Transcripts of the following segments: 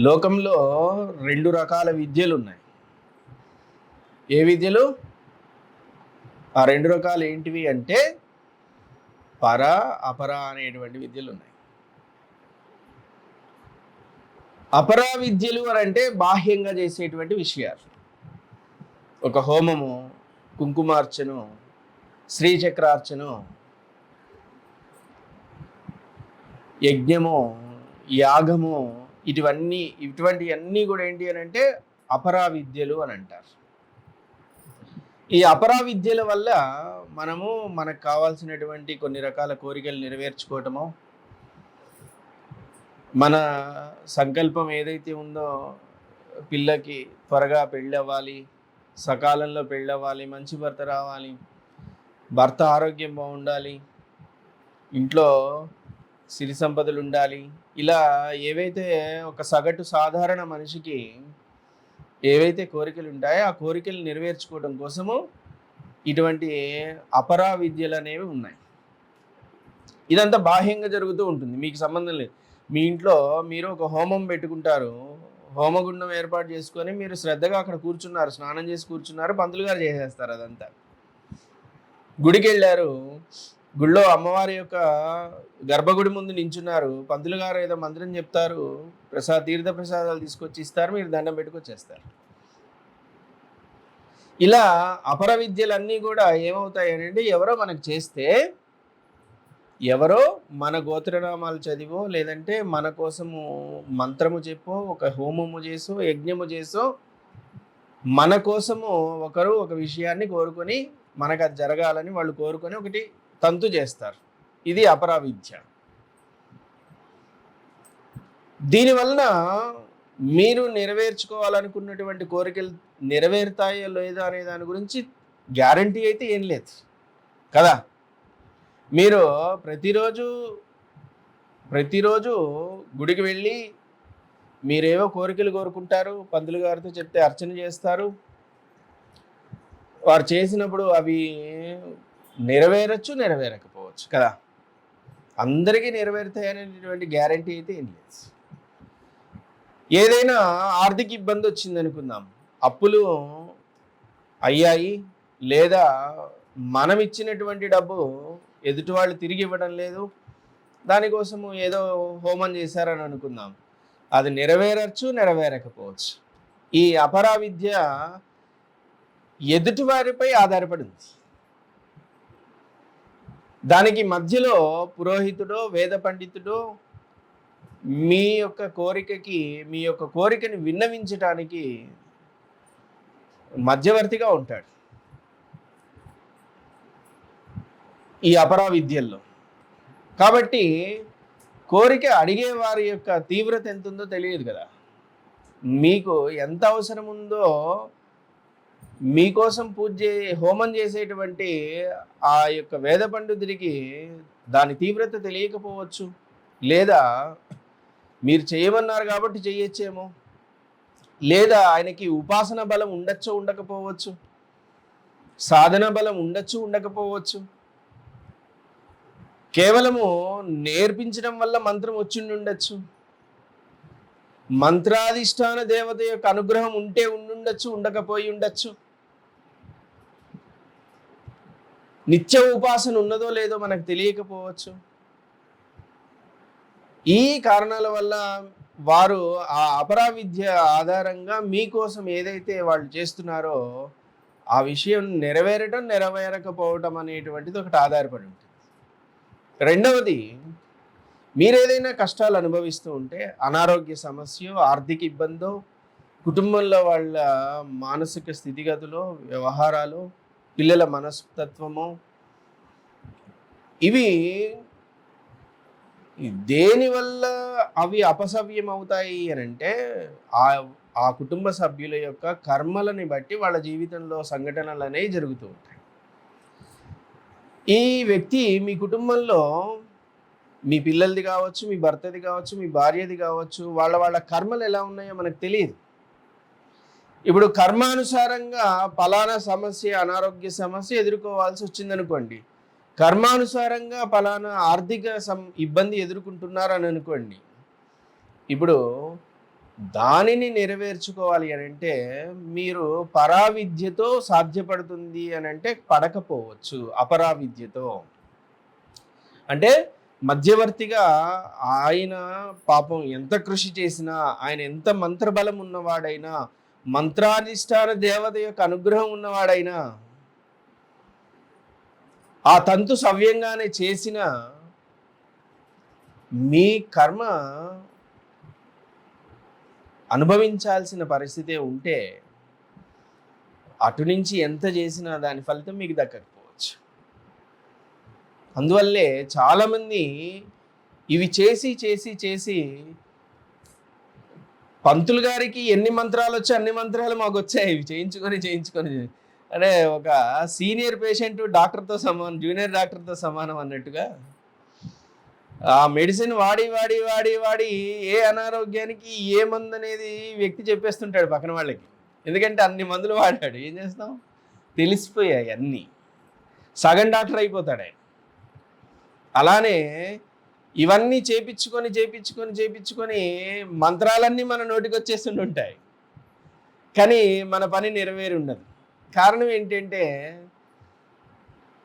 లోకంలో రెండు రకాల విద్యలు ఉన్నాయి. ఏ విద్యలు? ఆ రెండు రకాలు ఏంటివి అంటే పర అపర అనేటువంటి విద్యలు ఉన్నాయి. అపరా విద్యలు అని అంటే బాహ్యంగా చేసేటువంటి విషయాలు. ఒక హోమము కుంకుమార్చను శ్రీచక్రార్చను యజ్ఞము యాగము ఇటువన్నీ ఇటువంటి అన్నీ కూడా ఏంటి అని అంటే అపరా విద్యలు అని అంటారు. ఈ అపరా విద్యల వల్ల మనము మనకు కావాల్సినటువంటి కొన్ని రకాల కోరికలు నెరవేర్చుకోవటము మన సంకల్పం ఏదైతే ఉందో పిల్లకి త్వరగా పెళ్ళవ్వాలి సకాలంలో పెళ్ళవ్వాలి మంచి భర్త రావాలి భర్త ఆరోగ్యం బాగుండాలి ఇంట్లో సిరి సంపదలు ఉండాలి. ఇలా ఏవైతే ఒక సగటు సాధారణ మనిషికి ఏవైతే కోరికలు ఉంటాయో ఆ కోరికలు నెరవేర్చుకోవడం కోసము ఇటువంటి అపరా విద్యలు అనేవి ఉన్నాయి. ఇదంతా బాహ్యంగా జరుగుతూ ఉంటుంది. మీకు సంబంధం లేదు. మీ ఇంట్లో మీరు ఒక హోమం పెట్టుకుంటారు. హోమగుండం ఏర్పాటు చేసుకొని మీరు శ్రద్ధగా అక్కడ కూర్చున్నారు. స్నానం చేసి కూర్చున్నారు. పంతులు గారు చేసేస్తారు అదంతా. గుడికి వెళ్ళారు గుళ్ళో అమ్మవారి యొక్క గర్భగుడి ముందు నించున్నారు. పంతులు గారు ఏదో మంత్రం చెప్తారు. ప్రసాద్ తీర్థ ప్రసాదాలు తీసుకొచ్చి ఇస్తారు. మీరు దండం పెట్టుకొచ్చేస్తారు. ఇలా అపర విద్యలన్నీ కూడా ఏమవుతాయనంటే ఎవరో మనకు చేస్తే ఎవరో మన గోత్రనామాలు చదివో లేదంటే మన కోసము మంత్రము చెప్పో ఒక హోమము చేసో యజ్ఞము చేసో మన కోసము ఒకరు ఒక విషయాన్ని కోరుకొని మనకు అది జరగాలని వాళ్ళు కోరుకొని ఒకటి తంతు చేస్తారు. ఇది అపరా విద్య దీనివలన మీరు నెరవేర్చుకోవాలనుకున్నటువంటి కోరికలు నెరవేరుతాయో లేదా అనే దాని గురించి గ్యారంటీ అయితే ఏం లేదు. కదా? మీరు ప్రతిరోజు ప్రతిరోజు గుడికి వెళ్ళి మీరేవో కోరికలు కోరుకుంటారు పంతులు గారితో చెప్తే అర్చన చేస్తారు. వారు చేసినప్పుడు అవి నెరవేరచ్చు నెరవేరకపోవచ్చు. కదా. అందరికీ నెరవేరుతాయి అనేటువంటి గ్యారంటీ అయితే ఏం లేదు. ఏదైనా ఆర్థిక ఇబ్బంది వచ్చింది అనుకుందాం అప్పులు అయ్యాయి లేదా మనం ఇచ్చినటువంటి డబ్బు ఎదుటి వాళ్ళు తిరిగి ఇవ్వడం లేదు దానికోసము ఏదో హోమం చేశారని అనుకుందాం. అది నెరవేరచ్చు నెరవేరకపోవచ్చు. ఈ అపరా విద్య ఎదుటివారిపై ఆధారపడి ఉంది దానికి మధ్యలో పురోహితుడో వేద పండితుడో మీ యొక్క కోరికకి మీ యొక్క కోరికని విన్నవించటానికి మధ్యవర్తిగా ఉంటాడు. ఈ అపరా విద్యల్లో. కాబట్టి కోరిక అడిగే వారి యొక్క తీవ్రత ఎంత ఉందో తెలియదు కదా. మీకు ఎంత అవసరం ఉందో మీకోసం పూజ చే హోమం చేసేటువంటి ఆ యొక్క వేద పండితుడికి దాని తీవ్రత తెలియకపోవచ్చు. లేదా మీరు చేయమన్నారు కాబట్టి చేయొచ్చేమో. లేదా ఆయనకి ఉపాసన బలం ఉండొచ్చు ఉండకపోవచ్చు. సాధన బలం ఉండొచ్చు ఉండకపోవచ్చు. కేవలము నేర్పించడం వల్ల మంత్రం వచ్చిండి ఉండొచ్చు. మంత్రాధిష్టాన దేవత యొక్క అనుగ్రహం ఉంటే ఉండుండొచ్చు ఉండకపోయి ఉండొచ్చు. నిత్య ఉపాసన ఉన్నదో లేదో మనకు తెలియకపోవచ్చు. ఈ కారణాల వల్ల వారు ఆ అపరావిద్య ఆధారంగా మీకోసం ఏదైతే వాళ్ళు చేస్తున్నారో ఆ విషయం నెరవేరటం నెరవేరకపోవటం అనేటువంటిది ఒకటి ఆధారపడి ఉంటుంది. రెండవది మీరేదైనా కష్టాలు అనుభవిస్తూ ఉంటే అనారోగ్య సమస్య ఆర్థిక ఇబ్బందో కుటుంబంలో వాళ్ళ మానసిక స్థితిగతులు వ్యవహారాలు పిల్లల మనస్తత్వము. ఇవి దేనివల్ల అవి అపసవ్యం అవుతాయి అని అంటే ఆ ఆ కుటుంబ సభ్యుల యొక్క కర్మలని బట్టి వాళ్ళ జీవితంలో సంఘటనలు అనేవి జరుగుతూ ఉంటాయి. ఈ వ్యక్తి మీ కుటుంబంలో మీ పిల్లలది కావచ్చు మీ భర్తది కావచ్చు మీ భార్యది కావచ్చు వాళ్ళ వాళ్ళ కర్మలు ఎలా ఉన్నాయో మనకు తెలియదు. ఇప్పుడు కర్మానుసారంగా ఫలానా సమస్య అనారోగ్య సమస్య ఎదుర్కోవాల్సి వచ్చిందనుకోండి. కర్మానుసారంగా ఫలానా ఆర్థిక సం ఇబ్బంది ఎదుర్కొంటున్నారని అనుకోండి. ఇప్పుడు దానిని నెరవేర్చుకోవాలి అని అంటే మీరు పరావిద్యతో సాధ్యపడుతుంది అని అంటే పడకపోవచ్చు. అపరావిద్యతో. అంటే మధ్యవర్తిగా ఆయన పాపం ఎంత కృషి చేసినా ఆయన ఎంత మంత్రబలం ఉన్నవాడైనా మంత్రాధిష్టాన దేవత యొక్క అనుగ్రహం ఉన్నవాడైనా ఆ తంతు సవ్యంగానే చేసిన మీ కర్మ అనుభవించాల్సిన పరిస్థితే ఉంటే అటు నుంచి ఎంత చేసినా దాని ఫలితం మీకు దక్కకపోవచ్చు. అందువల్లే చాలామంది ఇవి చేసి చేసి చేసి పంతులు గారికి ఎన్ని మంత్రాలు వచ్చి అన్ని మంత్రాలు మాకు వచ్చాయి? ఇవి చేయించుకొని చేయించుకొని అంటే ఒక సీనియర్ పేషెంట్ డాక్టర్తో సమానం జూనియర్ డాక్టర్తో సమానం అన్నట్టుగా. ఆ మెడిసిన్ వాడి వాడి వాడి వాడి ఏ అనారోగ్యానికి ఏ మందు అనేది వ్యక్తి చెప్పేస్తుంటాడు పక్కన వాళ్ళకి. ఎందుకంటే అన్ని మందులు వాడాడు. ఏం చేస్తాం? తెలిసిపోయాయి అన్నీ. సగం డాక్టర్ అయిపోతాడు ఆయన. అలానే ఇవన్నీ చేపించుకొని చేపించుకొని చేపించుకొని మంత్రాలన్నీ మన నోటికి వచ్చేస్తుండి ఉంటాయి. కానీ మన పని నెరవేరి ఉండదు కారణం ఏంటంటే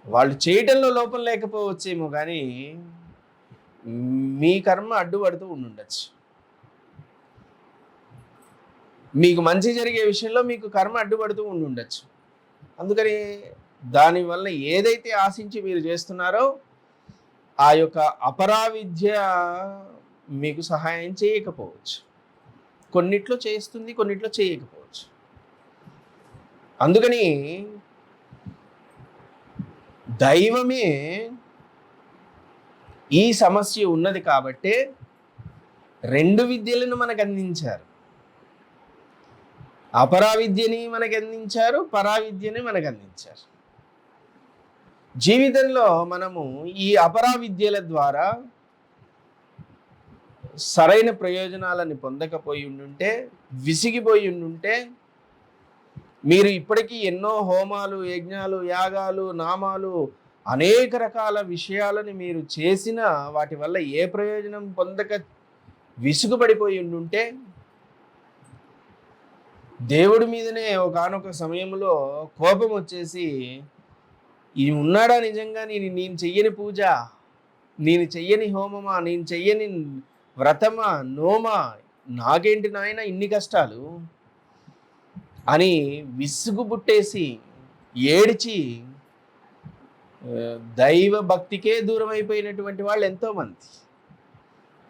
వాళ్ళు చేయటంలో లోపం లేకపోవచ్చేమో కానీ మీ కర్మ అడ్డుపడుతూ ఉండుండొచ్చు. మీకు మంచి జరిగే విషయంలో మీకు కర్మ అడ్డుపడుతూ ఉండుండొచ్చు. అందుకని దానివల్ల ఏదైతే ఆశించి మీరు చేస్తున్నారో ఆ యొక్క అపరావిద్య మీకు సహాయం చేయకపోవచ్చు. కొన్నిట్లో చేస్తుంది కొన్నిట్లో చేయకపోవచ్చు. అందుకని దైవమే ఈ సమస్య ఉన్నది కాబట్టే రెండు విద్యలను మనకు అందించారు. అపరా విద్యని మనకు అందించారు పరావిద్యని మనకు అందించారు. జీవితంలో మనము ఈ అపరా విద్యల ద్వారా సరైన ప్రయోజనాలని పొందకపోయి ఉండుంటే విసిగిపోయి ఉండుంటే మీరు ఇప్పటికీ ఎన్నో హోమాలు యజ్ఞాలు యాగాలు నామాలు అనేక రకాల విషయాలను మీరు చేసిన వాటి వల్ల ఏ ప్రయోజనం పొందక విసుగుపడిపోయి ఉండుంటే దేవుడి మీదనే ఒకనొక సమయంలో కోపం వచ్చేసి ఈ ఉన్నాడా నిజంగా? నేను నేను చెయ్యని పూజ నేను చెయ్యని హోమమా నేను చెయ్యని వ్రతమా నోమా? నాకేంటి నాయన ఇన్ని కష్టాలు? అని విసుగు పుట్టేసి ఏడిచి దైవ భక్తికే దూరం అయిపోయినటువంటి వాళ్ళు ఎంతోమంది.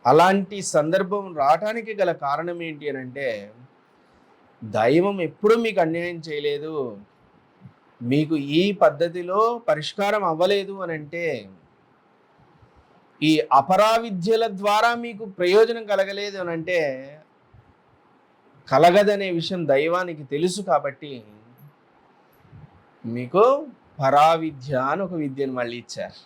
అలాంటి సందర్భం రావటానికి గల కారణం ఏంటి అని అంటే దైవం ఎప్పుడూ మీకు అన్యాయం చేయలేదు. మీకు ఈ పద్ధతిలో పరిష్కారం అవ్వలేదు అని అంటే ఈ అపరావిద్యల ద్వారా మీకు ప్రయోజనం కలగలేదు అని అంటే కలగదనే విషయం దైవానికి తెలుసు కాబట్టి మీకు పరావిద్య అని ఒక విద్యను మళ్ళీ ఇచ్చారు.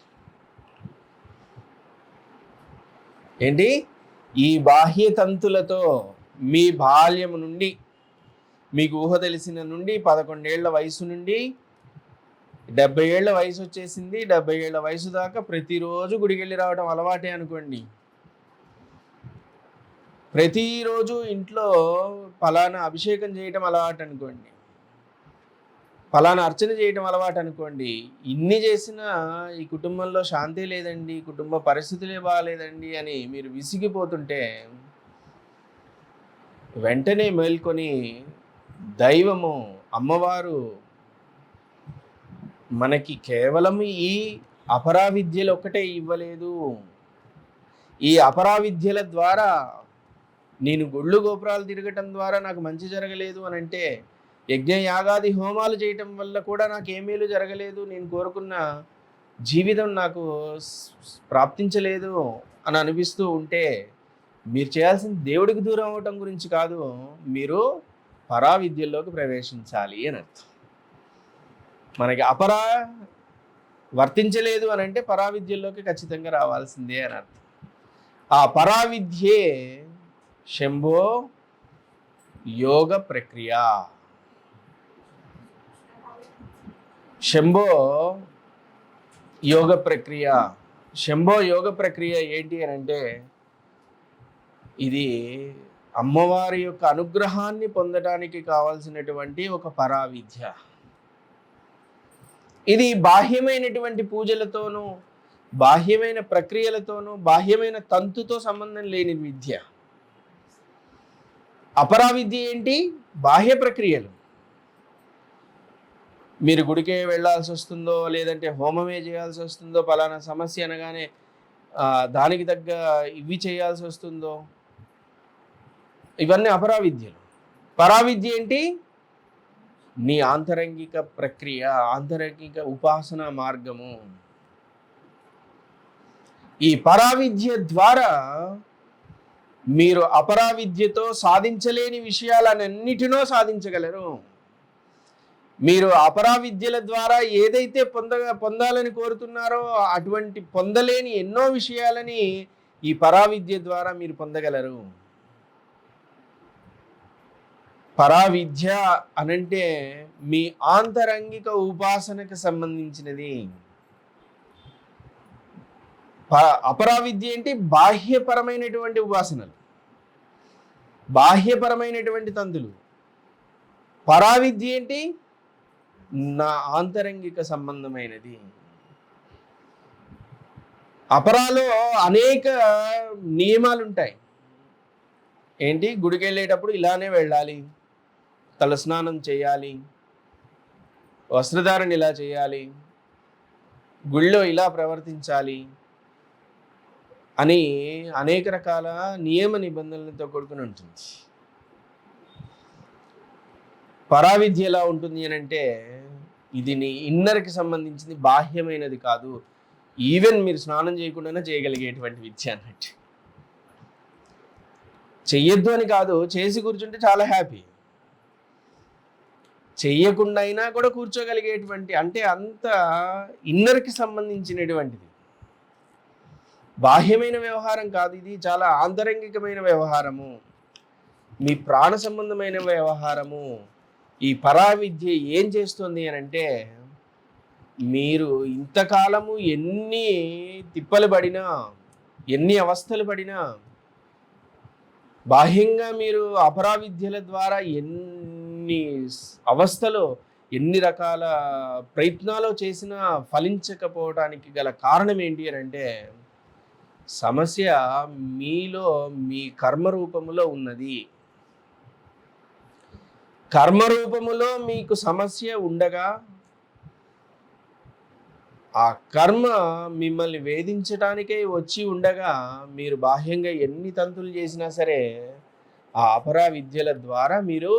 ఏంటి? ఈ బాహ్య తంతులతో మీ బాల్యం నుండి మీకు ఊహ తెలిసిన నుండి పదకొండేళ్ళ వయసు నుండి డెబ్బై ఏళ్ళ వయసు వచ్చేసింది డెబ్బై ఏళ్ళ వయసు దాకా ప్రతిరోజు గుడికి వెళ్ళి రావడం అలవాటే అనుకోండి. ప్రతిరోజు ఇంట్లో ఫలానా అభిషేకం చేయటం అలవాటు అనుకోండి. ఫలానా అర్చన చేయటం అలవాటు అనుకోండి. ఇన్ని చేసినా ఈ కుటుంబంలో శాంతి లేదండి కుటుంబ పరిస్థితులే బాగాలేదండి అని మీరు విసిగిపోతుంటే వెంటనే మేల్కొని దైవము అమ్మవారు మనకి కేవలం ఈ అపరావిద్యలు ఒక్కటే ఇవ్వలేదు. ఈ అపరావిద్యల ద్వారా నేను గుళ్ళు గోపురాలు తిరగటం ద్వారా నాకు మంచి జరగలేదు అని అంటే యజ్ఞ యాగాది హోమాలు చేయటం వల్ల కూడా నాకు ఏమేలు జరగలేదు. నేను కోరుకున్న జీవితం నాకు ప్రాప్తించలేదు అని అనిపిస్తూ ఉంటే మీరు చేయాల్సింది దేవుడికి దూరం అవటం గురించి కాదు మీరు పరావిద్యల్లోకి ప్రవేశించాలి అని అర్థం. మనకి అపరా వర్తించలేదు అని అంటే పరావిద్యల్లోకి ఖచ్చితంగా రావాల్సిందే అని అర్థం. ఆ పరావిద్యే శంభో యోగ ప్రక్రియ. శంభో యోగ ప్రక్రియ. శంభో యోగ ప్రక్రియ ఏంటి అని అంటే ఇది అమ్మవారి యొక్క అనుగ్రహాన్ని పొందడానికి కావాల్సినటువంటి ఒక పరావిద్య. ఇది బాహ్యమైనటువంటి పూజలతోనూ బాహ్యమైన ప్రక్రియలతోనూ బాహ్యమైన తంతుతో సంబంధం లేని విద్య. అపరా విద్య ఏంటి? బాహ్య ప్రక్రియలు. మీరు గుడికే వెళ్ళాల్సి వస్తుందో లేదంటే హోమమే చేయాల్సి వస్తుందో పలానా సమస్య అనగానే దానికి తగ్గ ఇవి చేయాల్సి వస్తుందో. ఇవన్నీ అపరా విద్యలు పరావిద్య ఏంటి? నీ ఆంతరంగిక ప్రక్రియ ఆంతరంగిక ఉపాసన మార్గము. ఈ పరావిద్య ద్వారా మీరు అపరావిద్యతో సాధించలేని విషయాలన్నిటినో సాధించగలరు. మీరు అపరావిద్యల ద్వారా ఏదైతే పొంద పొందాలని కోరుతున్నారో అటువంటి పొందలేని ఎన్నో విషయాలని ఈ పరావిద్య ద్వారా మీరు పొందగలరు. పరావిద్య అనంటే మీ ఆంతరంగిక ఉపాసనకు సంబంధించినది. ప- అపరావిద్య ఏంటి బాహ్యపరమైనటువంటి ఉపాసనలు. బాహ్యపరమైనటువంటి తంతులు. పరావిద్య ఏంటి నా ఆంతరంగిక సంబంధమైనది. అపరాలో అనేక నియమాలు ఉంటాయి ఏంటి? గుడికి వెళ్ళేటప్పుడు ఇలానే వెళ్ళాలి. తలస్నానం చేయాలి. వస్త్రధారణ ఇలా చేయాలి. గుళ్ళో ఇలా ప్రవర్తించాలి అని అనేక రకాల నియమ నిబంధనలతో కూడుకుని ఉంటుంది. పరావిద్య ఎలా ఉంటుంది అని అంటే ఇది నీ ఇన్నర్కి సంబంధించింది బాహ్యమైనది కాదు. ఈవెన్ మీరు స్నానం చేయకుండానే చేయగలిగేటువంటి విద్య అన్నట్టు. చెయ్యొద్దు అని కాదు చేసి కూర్చుంటే చాలా హ్యాపీ. చెయ్యకుండా అయినా కూడా కూర్చోగలిగేటువంటి అంటే అంత ఇన్నర్కి సంబంధించినటువంటిది. బాహ్యమైన వ్యవహారం కాదు ఇది చాలా ఆంతరంగికమైన వ్యవహారము. మీ ప్రాణ సంబంధమైన వ్యవహారము. ఈ పరావిద్య ఏం చేస్తుంది అని అంటే మీరు ఇంతకాలము ఎన్ని తిప్పలు పడినా ఎన్ని అవస్థలు పడినా బాహ్యంగా మీరు అపరావిద్యల ద్వారా ఎన్ని కొన్ని అవస్థలో ఎన్ని రకాల ప్రయత్నాలు చేసినా ఫలించకపోవడానికి గల కారణం ఏంటి అని అంటే సమస్య మీలో మీ కర్మ రూపములో ఉన్నది. కర్మ రూపములో మీకు సమస్య ఉండగా ఆ కర్మ మిమ్మల్ని వేధించడానికే వచ్చి ఉండగా మీరు బాహ్యంగా ఎన్ని తంతులు చేసినా సరే ఆ అపరా విద్యల ద్వారా మీరు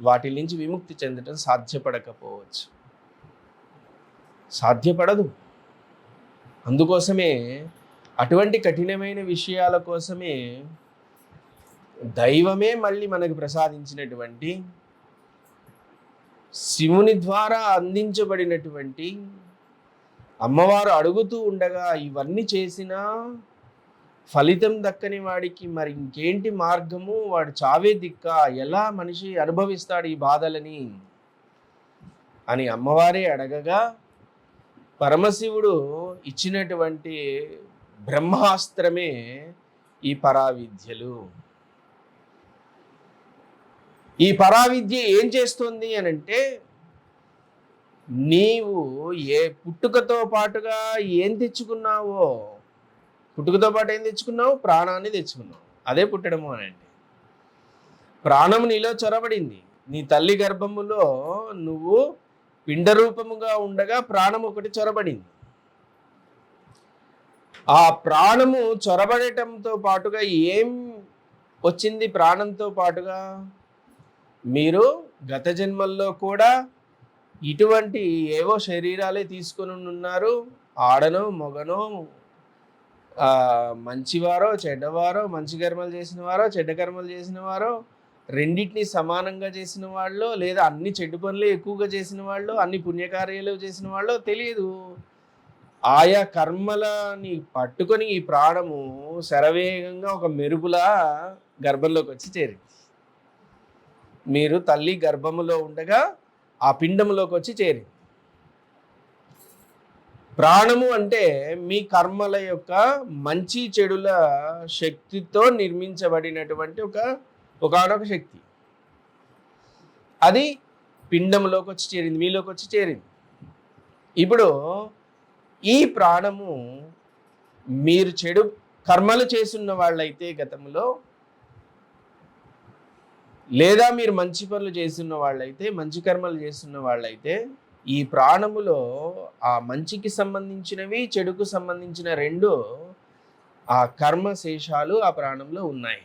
వాటి నుంచి విముక్తి చెందటం సాధ్యపడకపోవచ్చు. సాధ్యపడదు. అందుకోసమే అటువంటి కఠినమైన విషయాల కోసమే దైవమే మళ్ళీ మనకు ప్రసాదించినటువంటి శివుని ద్వారా అందించబడినటువంటి అమ్మవారు అడుగుతూ ఉండగా ఇవన్నీ చేసినా ఫలితం దక్కని వాడికి మరి ఇంకేంటి మార్గము? వాడు చావే దిక్క. ఎలా మనిషి అనుభవిస్తాడు ఈ బాధలని? అని అమ్మవారే అడగగా పరమశివుడు ఇచ్చినటువంటి బ్రహ్మాస్త్రమే ఈ పరావిద్యలు. ఈ పరావిద్య ఏం చేస్తుంది అని అంటే నీవు ఏ పుట్టుకతో పాటుగా ఏం తెచ్చుకున్నావో పుట్టుకతో పాటు ఏం తెచ్చుకున్నావు? ప్రాణాన్ని తెచ్చుకున్నావు. అదే పుట్టడము అని అంటే. ప్రాణం నీలో చొరబడింది. నీ తల్లి గర్భములో నువ్వు పిండ రూపముగా ఉండగా ప్రాణం ఒకటి చొరబడింది. ఆ ప్రాణము చొరబడటంతో పాటుగా ఏం వచ్చింది ప్రాణంతో పాటుగా? మీరు గత జన్మల్లో కూడా ఇటువంటి ఏవో శరీరాలే తీసుకొని ఉన్నారు. ఆడనో మొగనో మంచివారో చెడ్డవారో మంచి కర్మలు చేసిన వారో చెడ్డ కర్మలు చేసిన వారో రెండింటిని సమానంగా చేసిన వాళ్ళు లేదా అన్ని చెడ్డు పనులు ఎక్కువగా చేసిన వాళ్ళు అన్ని పుణ్యకార్యాలు చేసిన వాళ్ళు తెలియదు. ఆయా కర్మలని పట్టుకొని ఈ ప్రాణము శరవేగంగా ఒక మెరుపులా గర్భంలోకి వచ్చి చేరింది. మీరు తల్లి గర్భములో ఉండగా ఆ పిండములోకి వచ్చి చేరింది. ప్రాణము అంటే మీ కర్మల యొక్క మంచి చెడుల శక్తితో నిర్మించబడినటువంటి ఒక ఒకనొక శక్తి. అది పిండంలోకి వచ్చి చేరింది మీలోకి వచ్చి చేరింది. ఇప్పుడు ఈ ప్రాణము మీరు చెడు కర్మలు చేస్తున్న వాళ్ళైతే గతంలో లేదా మీరు మంచి పనులు చేస్తున్న వాళ్ళైతే మంచి కర్మలు చేస్తున్న వాళ్ళైతే ఈ ప్రాణములో ఆ మంచికి సంబంధించినవి చెడుకు సంబంధించిన రెండు ఆ కర్మ శేషాలు ఆ ప్రాణంలో ఉన్నాయి.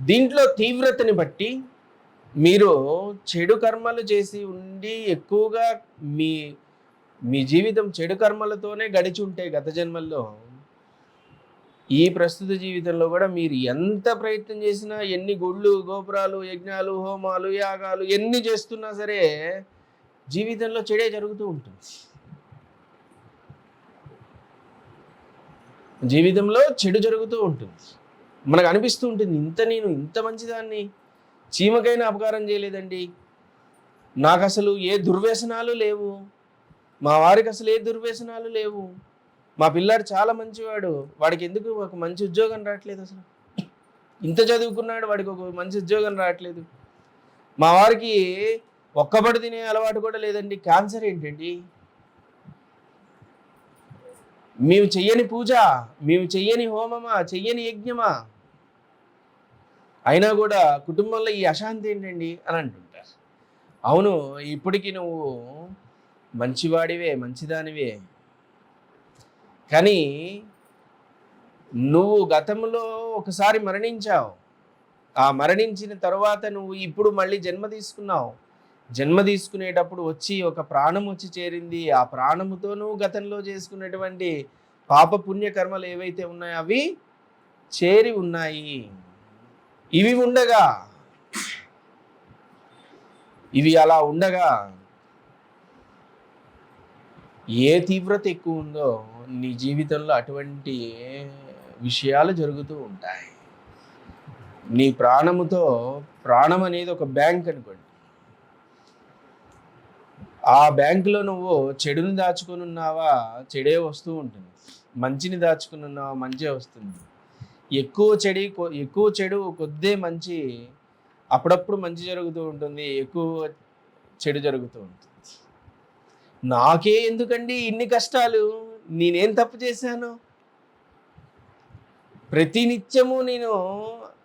దీంట్లో తీవ్రతని బట్టి మీరు చెడు కర్మలు చేసి ఉండి ఎక్కువగా మీ మీ జీవితం చెడు కర్మలతోనే గడిచి ఉంటే గత జన్మల్లో ఈ ప్రస్తుత జీవితంలో కూడా మీరు ఎంత ప్రయత్నం చేసినా ఎన్ని గుళ్ళు గోపురాలు యజ్ఞాలు హోమాలు యాగాలు ఎన్ని చేస్తున్నా సరే జీవితంలో చెడే జరుగుతూ ఉంటుంది. జీవితంలో చెడు జరుగుతూ ఉంటుంది. మనకు అనిపిస్తూ ఉంటుంది ఇంత నేను ఇంత మంచిదాన్ని చీమకైనా అపకారం చేయలేదండి. నాకు అసలు ఏ దుర్వ్యసనాలు లేవు. మా వారికి అసలు ఏ దుర్వ్యసనాలు లేవు. మా పిల్లాడు చాలా మంచివాడు. వాడికి ఎందుకు ఒక మంచి ఉద్యోగం రావట్లేదు అసలు? ఇంత చదువుకున్నాడు వాడికి ఒక మంచి ఉద్యోగం రావట్లేదు. మా వారికి ఒక్కబడి తినే అలవాటు కూడా లేదండి. క్యాన్సర్ ఏంటండి? మేము చెయ్యని పూజ మేము చెయ్యని హోమమా చెయ్యని యజ్ఞమా? అయినా కూడా కుటుంబంలో ఈ అశాంతి ఏంటండి? అని అంటుంటారు. అవును ఇప్పటికి నువ్వు మంచివాడివే మంచిదానివే. కానీ నువ్వు గతంలో ఒకసారి మరణించావు. ఆ మరణించిన తర్వాత నువ్వు ఇప్పుడు మళ్ళీ జన్మ తీసుకున్నావు. జన్మ తీసుకునేటప్పుడు వచ్చి ఒక ప్రాణం వచ్చి చేరింది. ఆ ప్రాణముతో నువ్వు గతంలో చేసుకున్నటువంటి పాప పుణ్యకర్మలు ఏవైతే ఉన్నాయో అవి చేరి ఉన్నాయి. ఇవి ఉండగా ఇవి అలా ఉండగా ఏ తీవ్రత ఎక్కువ ఉందో నీ జీవితంలో అటువంటి విషయాలు జరుగుతూ ఉంటాయి. నీ ప్రాణముతో ప్రాణం అనేది ఒక బ్యాంక్ అనుకోండి. ఆ బ్యాంకులో నువ్వు చెడుని దాచుకొని ఉన్నావా? చెడే వస్తూ ఉంటుంది. మంచిని దాచుకుని ఉన్నావా? మంచే వస్తుంది. ఎక్కువ చెడి ఎక్కువ చెడు కొద్దే మంచి అప్పుడప్పుడు మంచి జరుగుతూ ఉంటుంది. ఎక్కువ చెడు జరుగుతూ ఉంటుంది. నాకే ఎందుకండి ఇన్ని కష్టాలు? నేనేం తప్పు చేశాను? ప్రతి నిత్యము నేను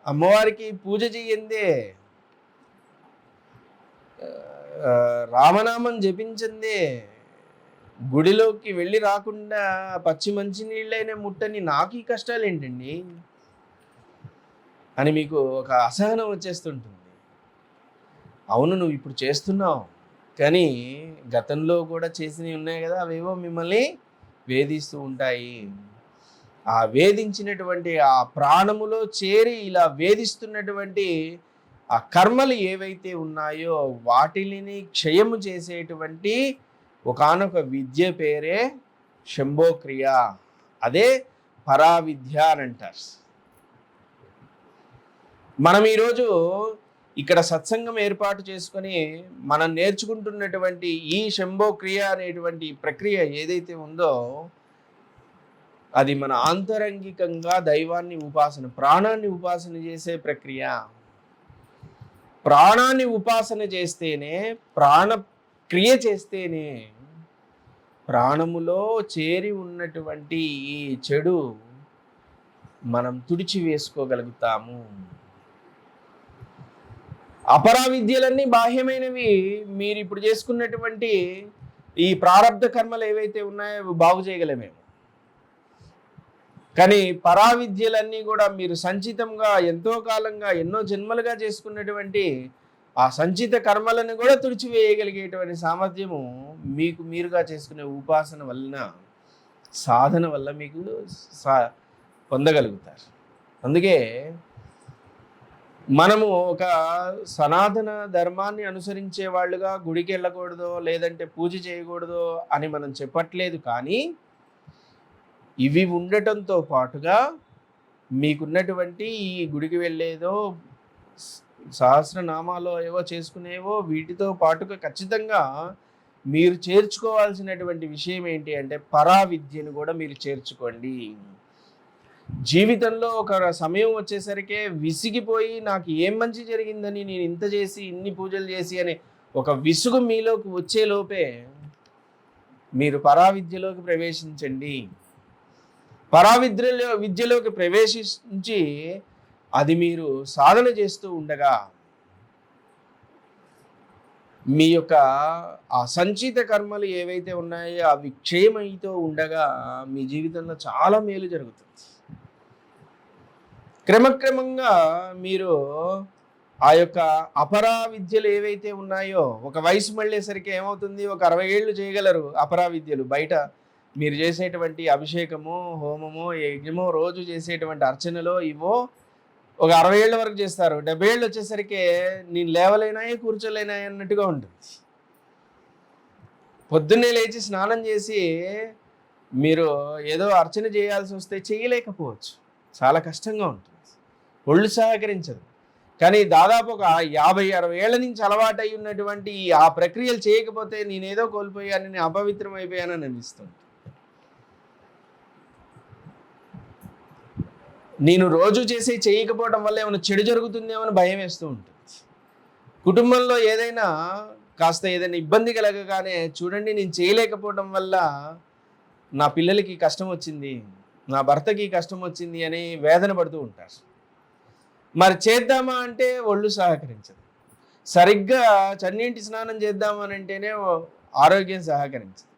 అమ్మవారికి పూజ చెయ్యందే. రామనామం జపించిందే. గుడిలోకి వెళ్ళి రాకుండా పచ్చి మంచి నీళ్ళైనా ముట్టని నాకు ఈ కష్టాలు ఏంటండి అని మీకు ఒక అసహనం వచ్చేస్తుంటుంది. అవును నువ్వు ఇప్పుడు చేస్తున్నావు. కానీ గతంలో కూడా చేసినవి ఉన్నాయి కదా అవేవో మిమ్మల్ని వేధిస్తూ ఉంటాయి. ఆ వేధించినటువంటి ఆ ప్రాణములో చేరి ఇలా వేధిస్తున్నటువంటి ఆ కర్మలు ఏవైతే ఉన్నాయో వాటిని క్షయము చేసేటువంటి ఒకానొక విద్య పేరే శంభోక్రియ. అదే పరావిద్య అని అంటారు. మనం ఈరోజు ఇక్కడ సత్సంగం ఏర్పాటు చేసుకొని మనం నేర్చుకుంటున్నటువంటి ఈ శంభో క్రియ అనేటువంటి ప్రక్రియ ఏదైతే ఉందో అది మన ఆంతరంగికంగా దైవాన్ని ఉపాసన ప్రాణాన్ని ఉపాసన చేసే ప్రక్రియ. ప్రాణాన్ని ఉపాసన చేస్తేనే ప్రాణ క్రియ చేస్తేనే ప్రాణములో చేరి ఉన్నటువంటి ఈ చెడు మనం తుడిచి వేసుకోగలుగుతాము అపరా విద్యలన్నీ బాహ్యమైనవి. మీరు ఇప్పుడు చేసుకున్నటువంటి ఈ ప్రారంధ కర్మలు ఏవైతే ఉన్నాయో అవి బాగు చేయగలమేమో కానీ పరా విద్యలన్నీ కూడా మీరు సంచితంగా ఎంతో కాలంగా ఎన్నో జన్మలుగా చేసుకున్నటువంటి ఆ సంచిత కర్మలను కూడా తుడిచివేయగలిగేటువంటి సామర్థ్యము మీకు మీరుగా చేసుకునే ఉపాసన వలన సాధన వల్ల మీకు సా పొందగలుగుతారు. అందుకే మనము ఒక సనాతన ధర్మాన్ని అనుసరించే వాళ్ళుగా గుడికి వెళ్ళకూడదు లేదంటే పూజ చేయకూడదో అని మనం చెప్పట్లేదు కానీ ఇవి ఉండటంతో పాటుగా మీకున్నటువంటి ఈ గుడికి వెళ్ళేదో సహస్రనామాలో ఏవో చేసుకునేవో వీటితో పాటుగా ఖచ్చితంగా మీరు చేర్చుకోవాల్సినటువంటి విషయం ఏంటి అంటే పరా విద్యను కూడా మీరు చేర్చుకోండి. జీవితంలో ఒక సమయం వచ్చేసరికి విసిగిపోయి నాకు ఏం మంచి జరిగిందని నేను ఇంత చేసి ఇన్ని పూజలు చేసి అనే ఒక విసుగు మీలోకి వచ్చే లోపే మీరు పరావిద్యలోకి ప్రవేశించండి. పరావిద్యలో విద్యలోకి ప్రవేశించి అది మీరు సాధన చేస్తూ ఉండగా మీ యొక్క ఆ సంచిత కర్మలు ఏవైతే ఉన్నాయో అవి క్షయమైతో ఉండగా మీ జీవితంలో చాలా మేలు జరుగుతుంది. క్రమక్రమంగా మీరు ఆ యొక్క అపరా విద్యలు ఏవైతే ఉన్నాయో ఒక వయసు మళ్ళేసరికి ఏమవుతుంది? ఒక అరవై ఏళ్ళు చేయగలరు అపరా విద్యలు బయట మీరు చేసేటువంటి అభిషేకము హోమము యజ్ఞము రోజు చేసేటువంటి అర్చనలో ఇవో ఒక అరవై ఏళ్ళ వరకు చేస్తారు. డెబ్బై ఏళ్ళు వచ్చేసరికి నేను లేవలేనాయే కూర్చోలేనా అన్నట్టుగా ఉంటుంది. పొద్దున్నే లేచి స్నానం చేసి మీరు ఏదో అర్చన చేయాల్సి వస్తే చేయలేకపోవచ్చు. చాలా కష్టంగా ఉంటుంది. ఒళ్ళు సహకరించదు. కానీ దాదాపు ఒక యాభై అరవై ఏళ్ళ నుంచి అలవాటై ఉన్నటువంటి ఆ ప్రక్రియలు చేయకపోతే నేనేదో కోల్పోయాను నేను అపవిత్రం అయిపోయానని అనిపిస్తుంది. నేను రోజు చేసి చేయకపోవడం వల్ల ఏమైనా చెడు జరుగుతుందేమని భయం వేస్తూ ఉంటుంది. కుటుంబంలో ఏదైనా కాస్త ఏదైనా ఇబ్బంది కలగగానే చూడండి నేను చేయలేకపోవడం వల్ల నా పిల్లలకి కష్టం వచ్చింది నా భర్తకి కష్టం వచ్చింది అని వేదన పడుతూ ఉంటారు. మరి చేద్దామా అంటే ఒళ్ళు సహకరించదు. సరిగ్గా చన్నీటి స్నానం చేద్దామని అంటేనే ఆరోగ్యం సహకరించదు.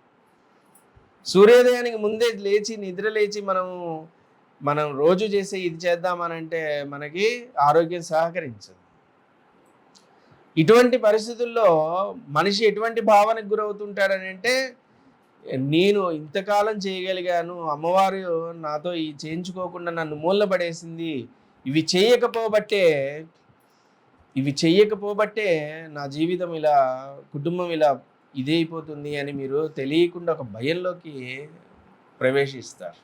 సూర్యోదయానికి ముందే లేచి నిద్ర లేచి మనం మనం రోజు చేసే ఇది చేద్దామనంటే మనకి ఆరోగ్యం సహకరించదు. ఇటువంటి పరిస్థితుల్లో మనిషి ఎటువంటి భావనకు గురవుతుంటాడని అంటే నేను ఇంతకాలం చేయగలిగాను అమ్మవారు నాతో ఈ చేయించుకోకుండా నన్ను మూలపడేసింది ఇవి చేయకపోబట్టే ఇవి చెయ్యకపోబట్టే నా జీవితం ఇలా కుటుంబం ఇలా ఇదే అయిపోతుంది అని మీరు తెలియకుండా ఒక భయంలోకి ప్రవేశిస్తారు.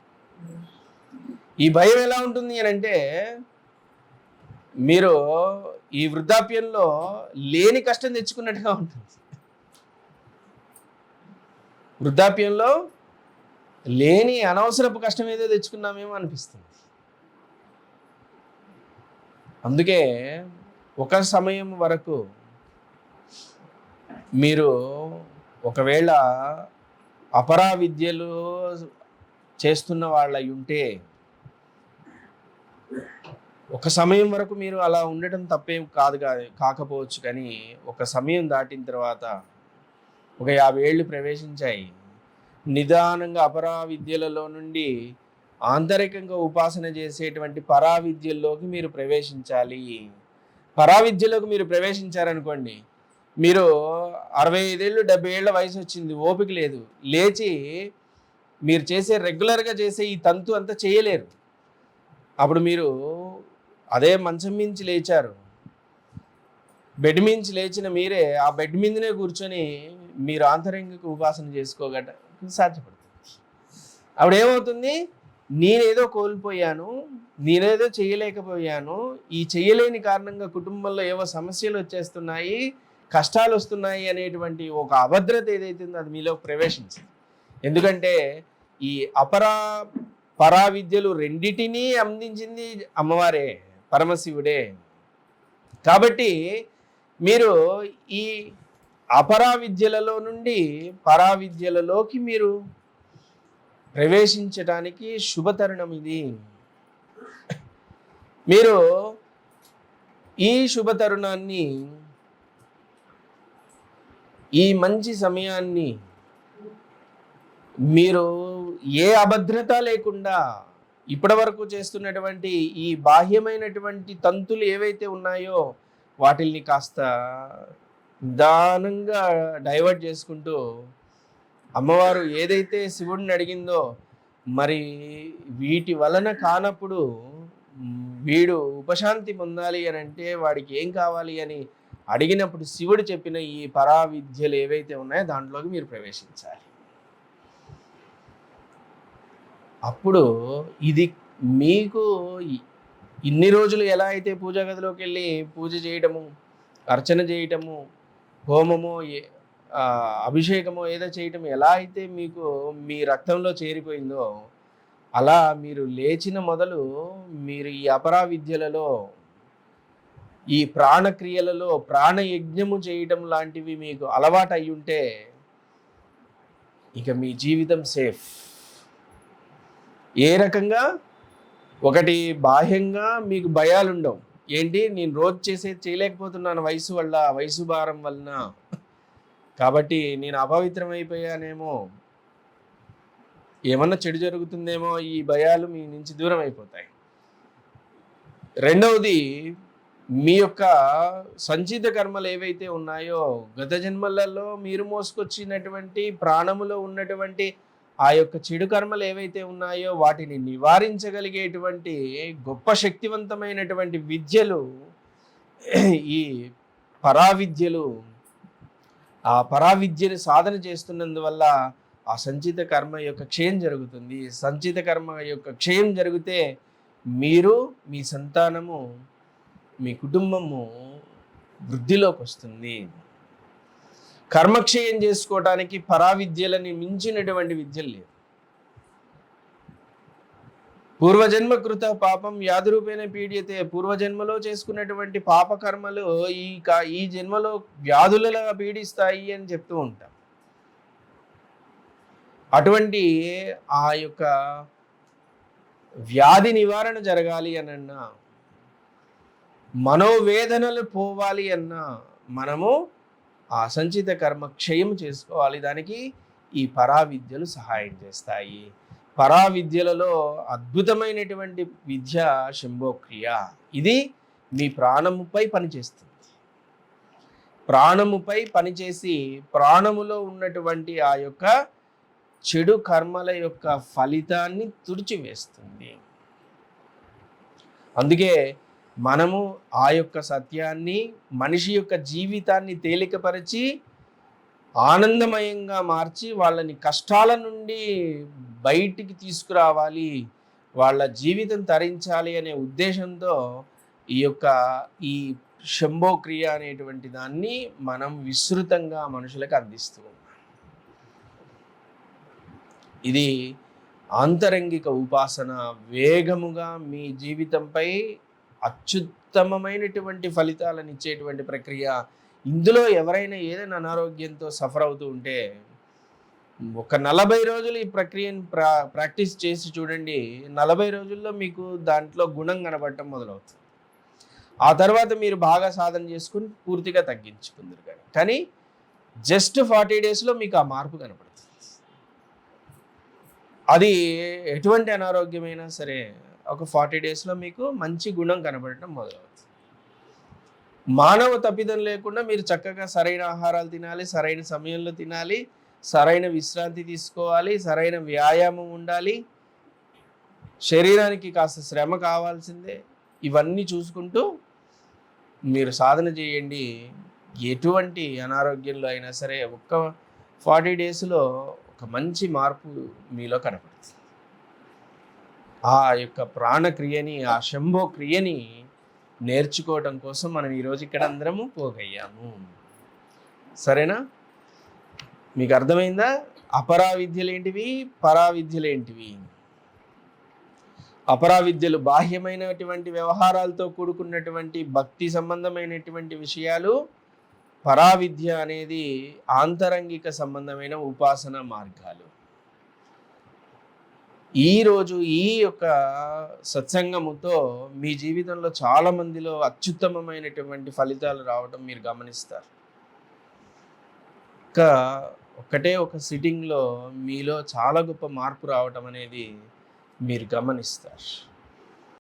ఈ భయం ఎలా ఉంటుంది అని అంటే మీరు ఈ వృద్ధాప్యంలో లేని కష్టం తెచ్చుకున్నట్టుగా ఉంటుంది. వృద్ధాప్యంలో లేని అనవసరపు కష్టం ఏదో తెచ్చుకున్నామేమో అనిపిస్తుంది. అందుకే ఒక సమయం వరకు మీరు ఒకవేళ అపరా విద్యలు చేస్తున్న వాళ్ళ ఉంటే ఒక సమయం వరకు మీరు అలా ఉండటం తప్పేం కాదు కాదు కాకపోవచ్చు కానీ ఒక సమయం దాటిన తర్వాత ఒక యాభై ఏళ్ళు ప్రవేశించాయి. నిదానంగా అపరా విద్యలలో నుండి ఆంతరికంగా ఉపాసన చేసేటువంటి పరా విద్యల్లోకి మీరు ప్రవేశించాలి. పరా విద్యలోకి మీరు ప్రవేశించారనుకోండి మీరు అరవై ఐదేళ్ళు డెబ్బై ఏళ్ళ వయసు వచ్చింది ఓపిక లేదు. లేచి మీరు చేసే రెగ్యులర్గా చేసే ఈ తంతు అంతా చేయలేరు. అప్పుడు మీరు అదే మంచం మించి లేచారు. బెడ్ మించి లేచిన మీరే ఆ బెడ్ మీదనే కూర్చొని మీరు ఆంతరంగిక ఉపాసన చేసుకోగట సాధ్యపడుతుంది. అప్పుడు ఏమవుతుంది నేనేదో కోల్పోయాను నేనేదో చేయలేకపోయాను. ఈ చేయలేని కారణంగా కుటుంబంలో ఏవో సమస్యలు వచ్చేస్తున్నాయి కష్టాలు వస్తున్నాయి అనేటువంటి ఒక అభద్రత ఏదైతే అది మీలో ప్రవేశించింది. ఎందుకంటే ఈ అపరా పరా విద్యలు రెండిటినీ అందించింది అమ్మవారే పరమశివుడే. కాబట్టి మీరు ఈ అపరా విద్యలలో నుండి పరా విద్యలలోకి మీరు ప్రవేశించడానికి శుభతరుణం ఇది మీరు ఈ శుభతరుణాన్ని ఈ మంచి సమయాన్ని మీరు ఏ అభద్రత లేకుండా ఇప్పటి వరకు చేస్తున్నటువంటి ఈ బాహ్యమైనటువంటి తంతులు ఏవైతే ఉన్నాయో వాటిల్ని కాస్త నిదానంగా డైవర్ట్ చేసుకుంటూ అమ్మవారు ఏదైతే శివుడిని అడిగిందో మరి వీటి వలన కానప్పుడు వీడు ఉపశాంతి పొందాలి అని అంటే వాడికి ఏం కావాలి అని అడిగినప్పుడు శివుడు చెప్పిన ఈ పరావిద్యలు ఏవైతే ఉన్నాయో దాంట్లోకి మీరు ప్రవేశించాలి. అప్పుడు ఇది మీకు ఇన్ని రోజులు ఎలా అయితే పూజా గదిలోకి వెళ్ళి పూజ చేయటము అర్చన చేయటము హోమము అభిషేకము ఏదో చేయటం ఎలా అయితే మీకు మీ రక్తంలో చేరిపోయిందో అలా మీరు లేచిన మొదలు మీరు ఈ అపరా విద్యలలో ఈ ప్రాణక్రియలలో ప్రాణయజ్ఞము చేయటం లాంటివి మీకు అలవాటు అయ్యుంటే ఉంటే ఇక మీ జీవితం సేఫ్. ఏ రకంగా? ఒకటి బాహ్యంగా మీకు భయాలుండవు. ఏంటి? నేను రోజు చేసేది చేయలేకపోతున్నాను. వయసు వల్ల వయసు భారం వలన. కాబట్టి నేను అపవిత్రమైపోయానేమో. ఏమన్నా చెడు జరుగుతుందేమో ఈ భయాలు మీ నుంచి దూరం అయిపోతాయి రెండవది మీ యొక్క సంచిత కర్మలు ఏవైతే ఉన్నాయో గత జన్మలలో మీరు మోసుకొచ్చినటువంటి ప్రాణములో ఉన్నటువంటి ఆ యొక్క చెడు కర్మలు ఏవైతే ఉన్నాయో వాటిని నివారించగలిగేటువంటి గొప్ప శక్తివంతమైనటువంటి విద్యలు ఈ పరావిద్యలు ఆ పరావిద్యని సాధన చేస్తున్నందువల్ల ఆ సంచిత కర్మ యొక్క క్షయం జరుగుతుంది. సంచిత కర్మ యొక్క క్షయం జరిగితే మీరు మీ సంతానము మీ కుటుంబము వృద్ధిలోకి వస్తుంది. కర్మక్షయం చేసుకోవడానికి పరావిద్యలని మించినటువంటి విద్యలు లేవు. పూర్వజన్మ కృత పాపం వ్యాధిరూపేణ పీడియతే. పూర్వజన్మలో చేసుకున్నటువంటి పాపకర్మలు ఈ కా- ఈ జన్మలో వ్యాధులలో పీడిస్తాయి అని చెప్తూ ఉంటాం. అటువంటి ఆ యొక్క వ్యాధి నివారణ జరగాలి అనన్నా మనోవేదనలు పోవాలి అన్నా మనము ఆ సంచిత కర్మ క్షయం చేసుకోవాలి. దానికి ఈ పరావిద్యలు సహాయం చేస్తాయి. పరావిద్యలలో అద్భుతమైనటువంటి విద్య శంభోక్రియ. ఇది మీ ప్రాణముపై పనిచేస్తుంది. ప్రాణముపై పనిచేసి ప్రాణములో ఉన్నటువంటి ఆ యొక్క చెడు కర్మల యొక్క ఫలితాన్ని తుడిచివేస్తుంది. అందుకే మనము ఆ యొక్క సత్యాన్ని మనిషి యొక్క జీవితాన్ని తేలికపరిచి ఆనందమయంగా మార్చి వాళ్ళని కష్టాల నుండి బయటికి తీసుకురావాలి వాళ్ళ జీవితం తరించాలి అనే ఉద్దేశంతో ఈ యొక్క ఈ శంభోక్రియ అనేటువంటి దాన్ని మనం విస్తృతంగా మనుషులకు అందిస్తూ ఉన్నాం. ఇది ఆంతరంగిక ఉపాసన వేగముగా మీ జీవితంపై అత్యుత్తమమైనటువంటి ఫలితాలను ఇచ్చేటువంటి ప్రక్రియ. ఇందులో ఎవరైనా ఏదైనా అనారోగ్యంతో సఫర్ అవుతూ ఉంటే ఒక నలభై రోజులు ఈ ప్రక్రియను ప్రా ప్రాక్టీస్ చేసి చూడండి నలభై రోజుల్లో మీకు దాంట్లో గుణం కనబడటం మొదలవుతుంది. ఆ తర్వాత మీరు బాగా సాధన చేసుకుని పూర్తిగా తగ్గించుకుందరు కానీ. కానీ జస్ట్ ఫార్టీ డేస్లో మీకు ఆ మార్పు కనపడుతుంది. అది ఎటువంటి అనారోగ్యమైనా సరే ఒక ఫార్టీ డేస్లో మీకు మంచి గుణం కనబడటం మొదలవుతుంది. మానవ తప్పిదం లేకుండా మీరు చక్కగా సరైన ఆహారాలు తినాలి సరైన సమయంలో తినాలి సరైన విశ్రాంతి తీసుకోవాలి సరైన వ్యాయామం ఉండాలి. శరీరానికి కాస్త శ్రమ కావాల్సిందే. ఇవన్నీ చూసుకుంటూ మీరు సాధన చేయండి. ఎటువంటి అనారోగ్యంలో అయినా సరే ఒక్క ఫార్టీ డేస్లో ఒక మంచి మార్పు మీలో కనపడుతుంది. ఆ యొక్క ప్రాణక్రియని ఆ శంభో క్రియని నేర్చుకోవటం కోసం మనం ఈరోజు ఇక్కడ అందరము పోగయ్యాము. సరేనా? మీకు అర్థమైందా? అపరా విద్యలేంటివి పరా విద్యలేంటివి అపరా విద్యలు బాహ్యమైనటువంటి వ్యవహారాలతో కూడుకున్నటువంటి భక్తి సంబంధమైనటువంటి విషయాలు పరావిద్య అనేది ఆంతరంగిక సంబంధమైన ఉపాసన మార్గాలు. ఈరోజు ఈ యొక్క సత్సంగముతో మీ జీవితంలో చాలా మందిలో అత్యుత్తమమైనటువంటి ఫలితాలు రావడం మీరు గమనిస్తారు. ఇంకా ఒక్కటే ఒక సిట్టింగ్లో మీలో చాలా గొప్ప మార్పు రావటం అనేది మీరు గమనిస్తారు.